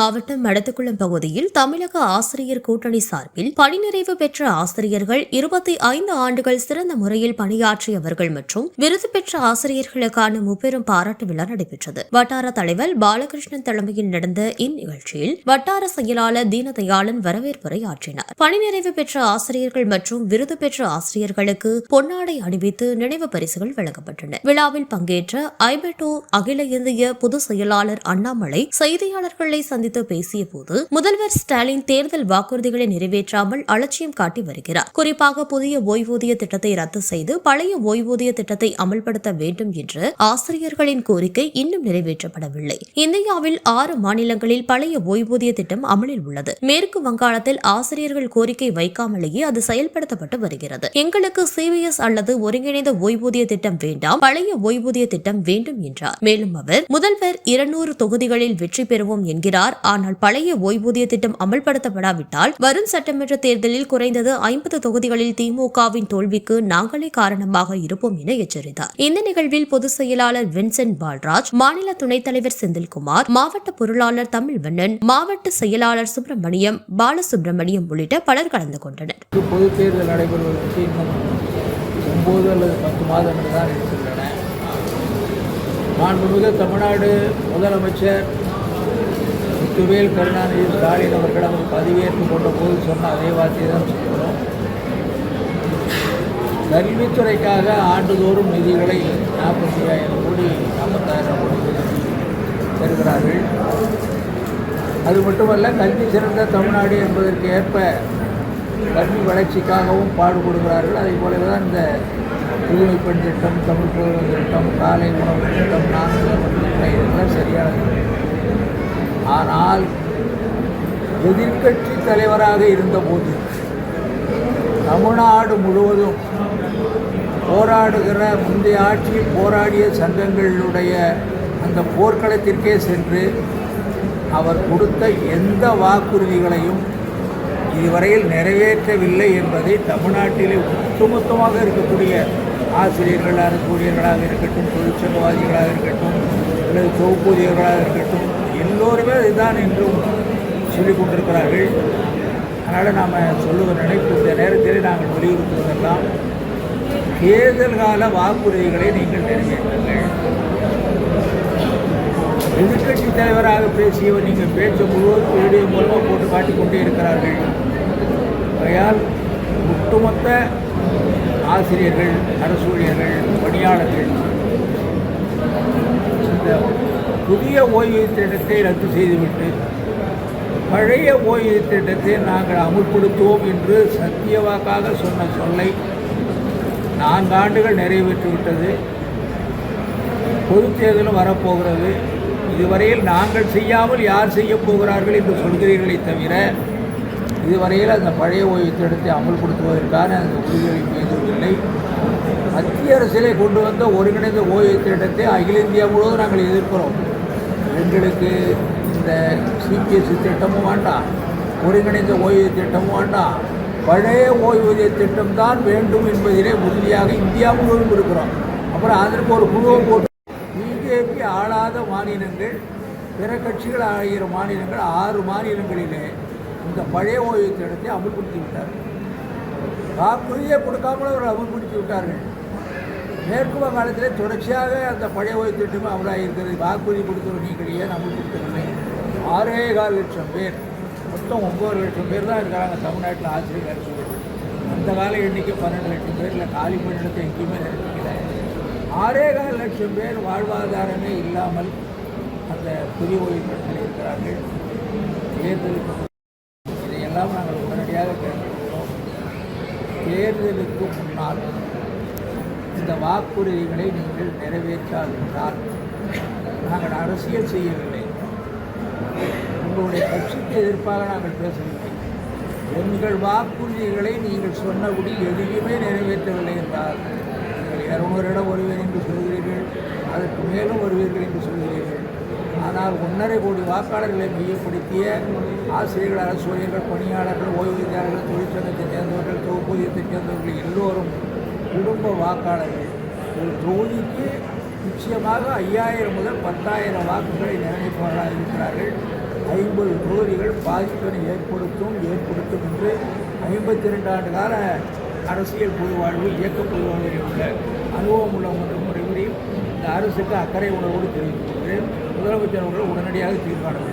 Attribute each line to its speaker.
Speaker 1: மாவட்டம் மடத்துக்குளம் பகுதியில் தமிழக ஆசிரியர் கூட்டணி சார்பில் பணி நிறைவு பெற்ற ஆசிரியர்கள் இருபத்தி ஐந்து ஆண்டுகள் சிறந்த முறையில் பணியாற்றியவர்கள் மற்றும் விருது பெற்ற ஆசிரியர்களுக்கான முப்பெரும் பாராட்டு விழா நடைபெற்றது. வட்டார தலைவர் பாலகிருஷ்ணன் தலைமையில் நடந்த இந்நிகழ்ச்சியில் வட்டார செயலாளர் தீனதயாளன் வரவேற்புரை ஆற்றினார். பணி நிறைவு பெற்ற ஆசிரியர்கள் மற்றும் விருது பெற்ற ஆசிரியர்களுக்கு பொன்னாடை அணிவித்து நினைவு பரிசுகள் வழங்கப்பட்டன. விழாவில் பங்கேற்ற ஐபெட்டோ அகில இந்திய பொது செயலாளர் அண்ணாமலை செய்தியாளர்களை சந்தித்து பேசிய போது முதல்வர் ஸ்டாலின் தேர்தல் வாக்குறுதிகளை நிறைவேற்றாமல் அலட்சியம் காட்டி வருகிறார். குறிப்பாக புதிய ஓய்வூதிய திட்டத்தை ரத்து செய்து பழைய ஓய்வூதிய திட்டத்தை அமல்படுத்த வேண்டும் என்று ஆசிரியர்களின் கோரிக்கை இன்னும் நிறைவேற்றப்படவில்லை. இந்தியாவில் ஆறு மாநிலங்களில் பழைய ஓய்வூதிய திட்டம் அமலில் உள்ளது. மேற்கு வங்காளத்தில் ஆசிரியர்கள் கோரிக்கை வைக்காமலேயே அது செயல்படுத்தப்பட்டு வருகிறது. எங்களுக்கு சிபிஎஸ் அல்லது ஒருங்கிணைந்த ஓய்வூதிய திட்டம் வேண்டாம் பழைய ஓய்வூதிய திட்டம் வேண்டும் என்றார். மேலும் அவர் முதல்வர் இருநூறு தொகுதிகளில் வெற்றி பெறுவோம் என்கிறார் ஆனால் பழைய ஓய்வூதிய திட்டம் அமல்படுத்தப்படாவிட்டால் வரும் சட்டமன்ற தேர்தலில் குறைந்தது ஐம்பது தொகுதிகளில் திமுகவின் தோல்விக்கு நாங்களே காரணமாக இருப்போம் என எச்சரித்தார். இந்த நிகழ்வில் பொதுச் செயலாளர் வின்சென்ட் பால்ராஜ் மாநில துணைத் தலைவர் செந்தில்குமார் மாவட்ட பொருளாளர் தமிழ்வண்ணன் மாவட்ட செயலாளர் சுப்பிரமணியம் பாலசுப்பிரமணியம் உள்ளிட்ட பலர் கலந்து கொண்டனர்.
Speaker 2: பொதுத் தேர்தல் நடைபெறுவதற்கு இன்னும் ஒன்பது அல்லது பத்து மாதங்கள் தான் இருக்கின்றன. மாண்புமிகு தமிழ்நாடு முதலமைச்சர் துவேல் கருணாநிதி ஸ்டாலின் அவர்கள் அவர் பதவியேற்றுக் கொண்ட போது சொன்ன அதே வார்த்தையை தான் சொல்கிறோம். கல்வித்துறைக்காக ஆண்டுதோறும் நிதிகளை நாற்பத்தி ஆயிரம் கோடி நாற்பத்தாயிரம் கோடி தருகிறார்கள். அது மட்டுமல்ல கல்வி சிறந்த தமிழ்நாடு என்பதற்கு ஏற்ப கல்வி வளர்ச்சிக்காகவும் பாடுபடுகிறார்கள். அதே போலவே தான் இந்த புதுமை பெண் திட்டம் தமிழ் புலவர் திட்டம் காலை உணவு திட்டம் நான்கு இதெல்லாம் சரியானது. ஆனால் எதிர்க்கட்சி தலைவராக இருந்தபோது தமிழ்நாடு முழுவதும் போராடுகிற முந்தைய ஆட்சியில் போராடிய சங்கங்களுடைய அந்த போர்க்களத்திற்கே சென்று அவர் கொடுத்த எந்த வாக்குறுதிகளையும் இதுவரையில் நிறைவேற்றவில்லை என்பதை தமிழ்நாட்டிலே ஒட்டுமொத்தமாக இருக்கக்கூடிய ஆசிரியர்களாக கூடியவர்களாக இருக்கட்டும் தொழிற்சங்கவாதிகளாக இருக்கட்டும் அல்லது தொகுப்பூதியர்களாக இருக்கட்டும் எல்லோருமே இதுதான் என்றும் சொல்லிக் கொண்டிருக்கிறார்கள். அதனால் நாம் சொல்லுகிற நினைப்பு இந்த நேரத்தில் நாங்கள் வலியுறுத்துவதெல்லாம் தேர்தல் கால வாக்குறுதிகளை நீங்கள் நிறைவேற்றுங்கள். எதிர்கட்சி தலைவராக பேசியவர் நீங்கள் பேச்சு முழுவதும் வீடியோ மூலமாக போட்டு காட்டிக்கொண்டே இருக்கிறார்கள். ஆகையால் ஒட்டுமொத்த ஆசிரியர்கள் அரசு ஊழியர்கள் பணியாளர்கள் இந்த புதிய ஓய்வு திட்டத்தை ரத்து செய்துவிட்டு பழைய ஓய்வு திட்டத்தை நாங்கள் அமுல்படுத்துவோம் என்று சத்தியவாக்காக சொன்ன சொல்லை நான்கு ஆண்டுகள் நிறைவேற்றிவிட்டது. பொதுத் தேர்தலும் வரப்போகிறது. இதுவரையில் நாங்கள் செய்யாமல் யார் செய்ய போகிறார்கள் என்று சொல்கிறீர்களே தவிர இதுவரையில் அந்த பழைய ஓய்வு திட்டத்தை அமல்படுத்துவதற்கான அந்த உறுதிகளை பேசவில்லை மத்திய அரசிலே கொண்டு வந்த ஒருங்கிணைந்த ஓய்வு திட்டத்தை அகில இந்தியா முழுவதும் நாங்கள் எதிர்க்கிறோம். எங்களுக்கு இந்த சிபிஎஸ்சி திட்டமும் வேண்டாம். ஒருங்கிணைந்த ஓய்வு திட்டமும் வேண்டாம். பழைய ஓய்வூதிய திட்டம் தான் வேண்டும் என்பதிலே உறுதியாக இந்தியா முழுவதும் இருக்கிறோம். அப்புறம் அதற்கு ஒரு குழுவை போட்டு பிஜேபி ஆளாத மாநிலங்கள் பிற கட்சிகள் ஆகிற மாநிலங்கள் ஆறு மாநிலங்களிலே இந்த பழைய ஓய்வு திட்டத்தை அமல்படுத்தி விட்டார்கள். வாக்குறுதியை கொடுக்காமல் அவர் அமல்படுத்தி விட்டார்கள். மேற்கு வங்காளத்திலே தொடர்ச்சியாக அந்த பழைய ஓய்வு திட்டம் அவராக இருக்கிறது. வாக்குறுதி கொடுத்தவர் நீங்கள் ஏன் அமல்படுத்தவில்லை ஆறே கால் லட்சம் பேர். மொத்தம் ஒம்பது லட்சம் பேர் தான் இருக்கிறாங்க தமிழ்நாட்டில் ஆசிரியர் அந்த கால எண்ணிக்கை பன்னெண்டு லட்சம் பேரில் காலி பணியிடத்தை எங்கேயுமே நிரப்பிக்கல. ஆறே கால் லட்சம் பேர் வாழ்வாதாரமே இல்லாமல் அந்த புதிய ஓய்வு திட்டத்தில் இருக்கிறார்கள். தேர்தலுக்கு இதையெல்லாம் நாங்கள் உடனடியாக கேட்டுக்கொள்கிறோம் தேர்தலுக்கு முன்னால் இந்த வாக்குறுதிகளை நீங்கள் நிறைவேற்றாவிட்டால் நாங்கள் அரசியல் செய்யவில்லை. உங்களுடைய கட்சிக்கு எதிர்ப்பாக நாங்கள் பேசவில்லை. எங்கள் வாக்குறுதிகளை நீங்கள் சொன்னபடி எதையுமே நிறைவேற்றவில்லை என்றால் நீங்கள் இரநூறிடம் ஒருவர் என்று சொல்கிறீர்கள் அதற்கு மேலும் வருவீர்கள் என்று சொல்கிறீர்கள். ஆனால் ஒன்றரை கோடி வாக்காளர்களை மையப்படுத்திய ஆசிரியர்கள் அரசு ஊழியர்கள் பணியாளர்கள் ஓய்வூதியாளர்கள் தொழிற்சங்கத்தை சேர்ந்தவர்கள் தொகுப்பூதியத்தை சேர்ந்தவர்கள் எல்லோரும் குடும்ப வாக்காளர்கள். ஒரு தொகுதிக்கு நிச்சயமாக ஐயாயிரம் முதல் பத்தாயிரம் வாக்குகளை நிர்ணயிப்பவர்களாக இருக்கிறார்கள். ஐம்பது தொகுதிகள் பாதிப்பினை ஏற்படுத்தும் ஏற்படுத்தும் என்று ஐம்பத்தி ரெண்டு ஆண்டு கால அரசியல் பொதுவாழ்வு இயக்க பொதுவாழ்வில் உள்ள அனுபவம் உள்ள முறைகளையும் இந்த அரசுக்கு அக்கறை உணர்வோடு தெரிவித்துக் கொண்டு முதலமைச்சர் அவர்கள் உடனடியாக தீர்மானம்